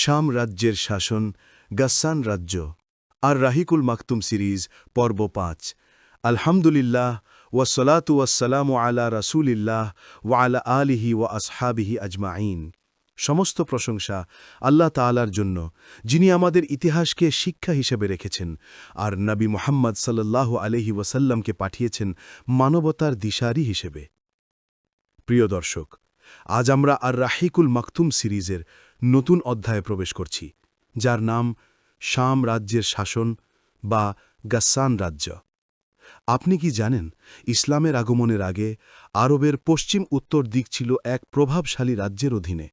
শাম রাজ্যের শাসন, গাসান রাজ্য। আর রাহিকুল মাকতুম সিরিজ, পর্ব পাঁচ। আলহামদুলিল্লাহ ওয়াসলাতু ওয়াসালামু আলা রাসূলিল্লাহ ওয়া আলা আলিহি ওয়া আসহাবিহি আজমাইন সমস্ত প্রশংসা আল্লাহ তাআলার জন্য, যিনি আমাদের ইতিহাসকে শিক্ষা হিসেবে রেখেছেন। আর নবী মোহাম্মদ সাল্লাল্লাহু আলহি ওয়াসাল্লামকে পাঠিয়েছেন মানবতার দিশারি হিসেবে। প্রিয় দর্শক, আজ আমরা আর রাহিকুল মাকতুম সিরিজের নতুন অধ্যায়ে প্রবেশ করছি, যার নাম শাম রাজ্যের শাসন বা গাসান রাজ্য। আপনি কি জানেন, ইসলামের আগমনের আগে আরবের পশ্চিম উত্তর দিক ছিল এক প্রভাবশালী রাজ্যের অধীনে,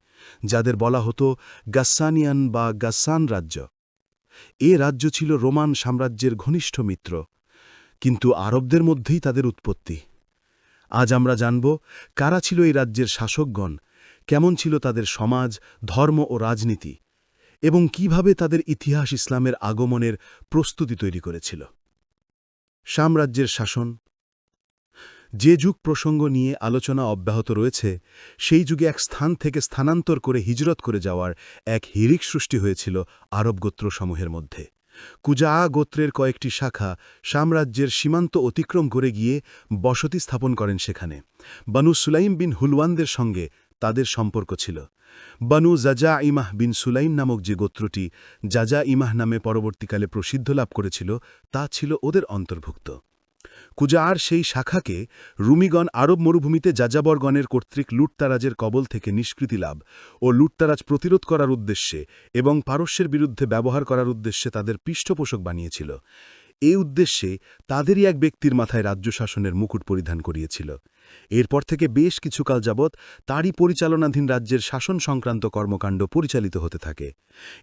যাদের বলা হতো গাসানিয়ান বা গাসান রাজ্য। এ রাজ্য ছিল রোমান সাম্রাজ্যের ঘনিষ্ঠ মিত্র, কিন্তু আরবদের মধ্যেই তাদের উৎপত্তি। আজ আমরা জানব, কারা ছিল এই রাজ্যের শাসকগণ কেমন ছিল তাদের সমাজ, ধর্ম ও রাজনীতি, এবং কীভাবে তাদের ইতিহাস ইসলামের আগমনের প্রস্তুতি তৈরি করেছিল। সাম্রাজ্যের শাসন, যে যুগ প্রসঙ্গ নিয়ে আলোচনা অব্যাহত রয়েছে, সেই যুগে এক স্থান থেকে স্থানান্তর করে হিজরত করে যাওয়ার এক হিরিক সৃষ্টি হয়েছিল আরব গোত্রসমূহের মধ্যে। কুজা গোত্রের কয়েকটি শাখা সাম্রাজ্যের সীমান্ত অতিক্রম করে গিয়ে বসতি স্থাপন করেন সেখানে। বানু সুলাইম বিন হুলওয়ানদের সঙ্গে তাদের সম্পর্ক ছিল। বানু জাজা ইমাহ বিন সুলাইম নামক যে গোত্রটি জাজা ইমাহ নামে পরবর্তীকালে প্রসিদ্ধ লাভ করেছিল, তা ছিল ওদের অন্তর্ভুক্ত। কুজার সেই শাখাকে রুমিগণ আরব মরুভূমিতে যাযাবরগণের কর্তৃক লুটতারাজের কবল থেকে নিষ্কৃতি লাভ ও লুটতারাজ প্রতিরোধ করার উদ্দেশ্যে এবং পারস্যের বিরুদ্ধে ব্যবহার করার উদ্দেশ্যে তাদের পৃষ্ঠপোষক বানিয়েছিল। এই উদ্দেশ্যে তাদেরই এক ব্যক্তির মাথায় রাজ্য শাসনের মুকুট পরিধান করিয়েছিল। এরপর থেকে বেশ কিছুকাল যাবৎ তারই পরিচালনাধীন রাজ্যের শাসন সংক্রান্ত কর্মকাণ্ড পরিচালিত হতে থাকে।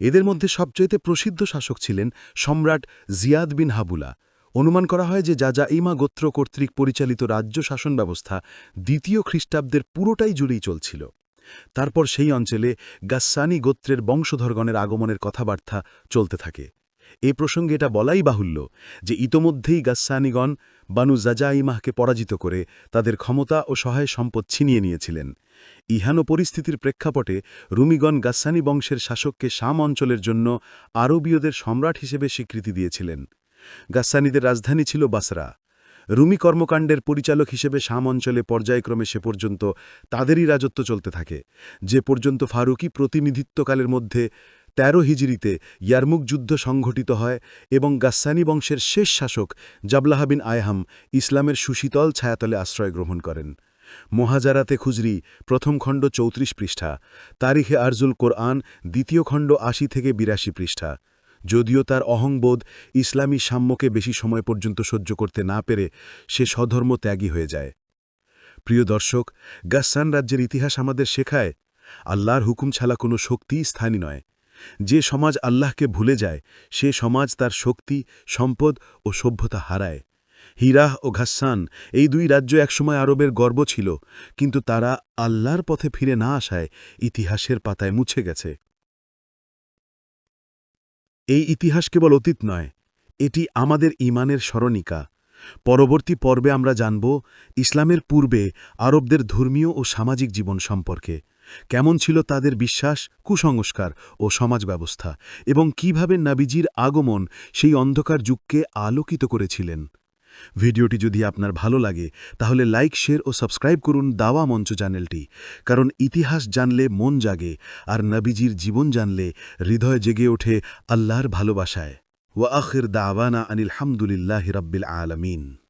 এদের মধ্যে সবচেয়ে প্রসিদ্ধ শাসক ছিলেন সম্রাট জিয়াদ বিন হাবুলা। অনুমান করা হয় যে যাজা ইমা গোত্র কর্তৃক পরিচালিত রাজ্য শাসন ব্যবস্থা দ্বিতীয় খ্রিস্টাব্দের পুরোটাই জুড়েই চলছিল। তারপর সেই অঞ্চলে গাসানি গোত্রের বংশধরগণের আগমনের কথাবার্তা চলতে থাকে। এ প্রসঙ্গে এটা বলাই বাহুল্য যে ইতোমধ্যেই গাসানিগণ বানু জাজাইমাহকে পরাজিত করে তাদের ক্ষমতা ও সহায় সম্পদ ছিনিয়ে নিয়েছিলেন। ইহানো পরিস্থিতির প্রেক্ষাপটে রুমিগণ গাসানি বংশের শাসককে শাম অঞ্চলের জন্য আরবীয়দের সম্রাট হিসেবে স্বীকৃতি দিয়েছিলেন। গাসানিদের রাজধানী ছিল বাসরা। রুমি কর্মকাণ্ডের পরিচালক হিসেবে শাম অঞ্চলে পর্যায়ক্রমে সে পর্যন্ত তাদেরই রাজত্ব চলতে থাকে। যে পর্যন্ত ফারুকি প্রতিনিধিত্বকালের মধ্যে তেরো হিজড়িতে ইয়ারমুক যুদ্ধ সংঘটিত হয় এবং গাসানি বংশের শেষ শাসক জাবলাহাবিন আয়হাম ইসলামের সুশীতল ছায়াতলে আশ্রয় গ্রহণ করেন। মহাজারাতে খুজরি, প্রথম খণ্ড চৌত্রিশ পৃষ্ঠা, তারিখে আরজুল কোরআন, দ্বিতীয় খণ্ড আশি থেকে বিরাশি পৃষ্ঠা। যদিও তার অহংবোধ ইসলামী সাম্যকে বেশি সময় পর্যন্ত সহ্য করতে না পেরে সে স্বধর্ম ত্যাগী হয়ে যায়। প্রিয় দর্শক গাসান রাজ্যের ইতিহাস আমাদের শেখায়, আল্লাহর হুকুম ছাড়া কোনো শক্তিই স্থানী নয়। যে সমাজ আল্লাহকে ভুলে যায়, সে সমাজ তার শক্তি, সম্পদ ও সভ্যতা হারায়। হিরাহ ও ঘাসান এই দুই রাজ্য একসময় আরবের গর্ব ছিল, কিন্তু তারা আল্লাহর পথে ফিরে না আসায় ইতিহাসের পাতায় মুছে গেছে। এই ইতিহাস কেবল অতীত নয়, এটি আমাদের ইমানের স্মরণিকা। পরবর্তী পর্বে আমরা জানব ইসলামের পূর্বে আরবদের ধর্মীয় ও সামাজিক জীবন সম্পর্কে। কেমন ছিল তাদের বিশ্বাস, কুসংস্কার ও সমাজ ব্যবস্থা এবং কীভাবে নাবিজির আগমন সেই অন্ধকার যুগকে আলোকিত করেছিলেন। ভিডিওটি যদি আপনার ভালো লাগে, তাহলে লাইক, শেয়ার ও সাবস্ক্রাইব করুন দাওয়া মঞ্চ চ্যানেলটি, কারণ ইতিহাস জানলে মন জাগে আর নবীজির জীবন জানলে হৃদয় জেগে ওঠে আল্লাহর ভালোবাসায়। ওয়া আখির দাওয়ানা আনিল হামদুলিল্লাহ রব্বিল আলমিন।